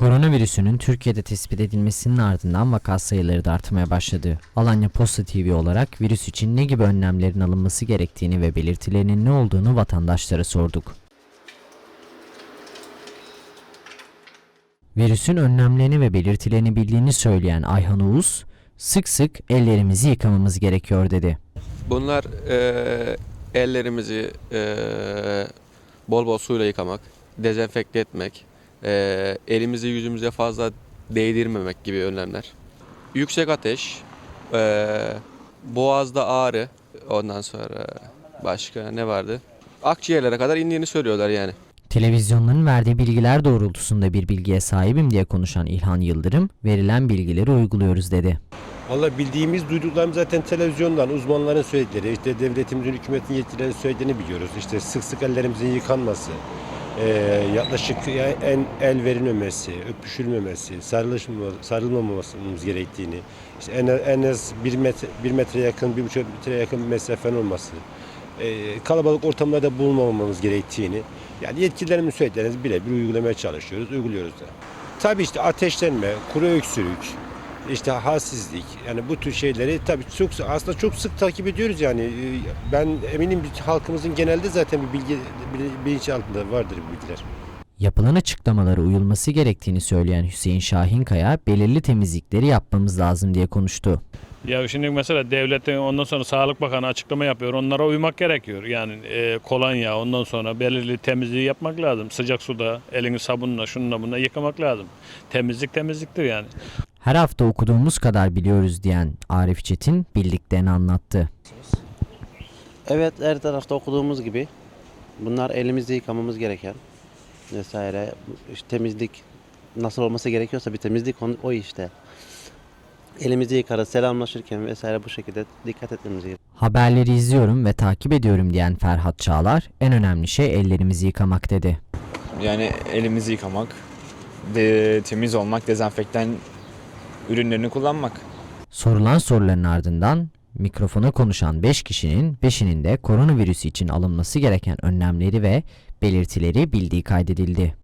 Koronavirüsünün Türkiye'de tespit edilmesinin ardından vaka sayıları da artmaya başladı. Alanya Posta TV olarak virüs için ne gibi önlemlerin alınması gerektiğini ve belirtilerinin ne olduğunu vatandaşlara sorduk. Virüsün önlemlerini ve belirtilerini bildiğini söyleyen Ayhan Uğuz, sık sık ellerimizi yıkamamız gerekiyor dedi. Bunlar eee, ellerimizi eee, bol bol suyla yıkamak, dezenfekte etmek, eee, elimizi yüzümüze fazla değdirmemek gibi önlemler. Yüksek ateş, eee, boğazda ağrı, ondan sonra başka ne vardı? Akciğerlere kadar indiğini söylüyorlar yani. Televizyonların verdiği bilgiler doğrultusunda bir bilgiye sahibim diye konuşan İlhan Yıldırım, verilen bilgileri uyguluyoruz dedi. Valla bildiğimiz, duyduklarımız zaten televizyondan uzmanların söyledikleri, işte devletimizin, hükümetin yetkililerinin söylediğini biliyoruz. İşte sık sık ellerimizin yıkanması, eee, yaklaşık ya- en el verilmemesi, öpüşülmemesi, sarılışma, sarılmamamız gerektiğini, işte en, en az bir metre, bir metre yakın, bir buçuk metre yakın bir mesafen olması, eee, kalabalık ortamlarda bulunmamamız gerektiğini, yani yetkililerimin söylediklerini birebir uygulamaya çalışıyoruz, uyguluyoruz da. Tabii işte ateşlenme, kuru öksürük, işte halsizlik yani bu tür şeyleri tabii çok aslında çok sık takip ediyoruz yani Ee, ben eminim halkımızın genelde zaten bir bilgi bilinç altında vardır bu bilgiler. Yapılan açıklamalara uyulması gerektiğini söyleyen Hüseyin Şahinkaya, belirli temizlikleri yapmamız lazım diye konuştu. Ya şimdi mesela devletin ondan sonra Sağlık Bakanı açıklama yapıyor. Onlara uymak gerekiyor. Yani e, kolonya ondan sonra belirli temizliği yapmak lazım. Sıcak suda elini sabunla şununla bununla yıkamak lazım. Temizlik temizliktir yani. Her hafta okuduğumuz kadar biliyoruz diyen Arif Çetin bildiklerini anlattı. Evet her tarafta okuduğumuz gibi bunlar elimizi yıkamamız gereken vesaire işte temizlik nasıl olması gerekiyorsa bir temizlik o işte. Elimizi yıkarız selamlaşırken vesaire bu şekilde dikkat etmemiz gerekiyor. Haberleri izliyorum ve takip ediyorum diyen Ferhat Çağlar, en önemli şey ellerimizi yıkamak dedi. Yani elimizi yıkamak, de, temiz olmak, dezenfektan ürünlerini kullanmak. Sorulan soruların ardından mikrofona konuşan 5 kişinin 5'inin de koronavirüsü için alınması gereken önlemleri ve belirtileri bildiği kaydedildi.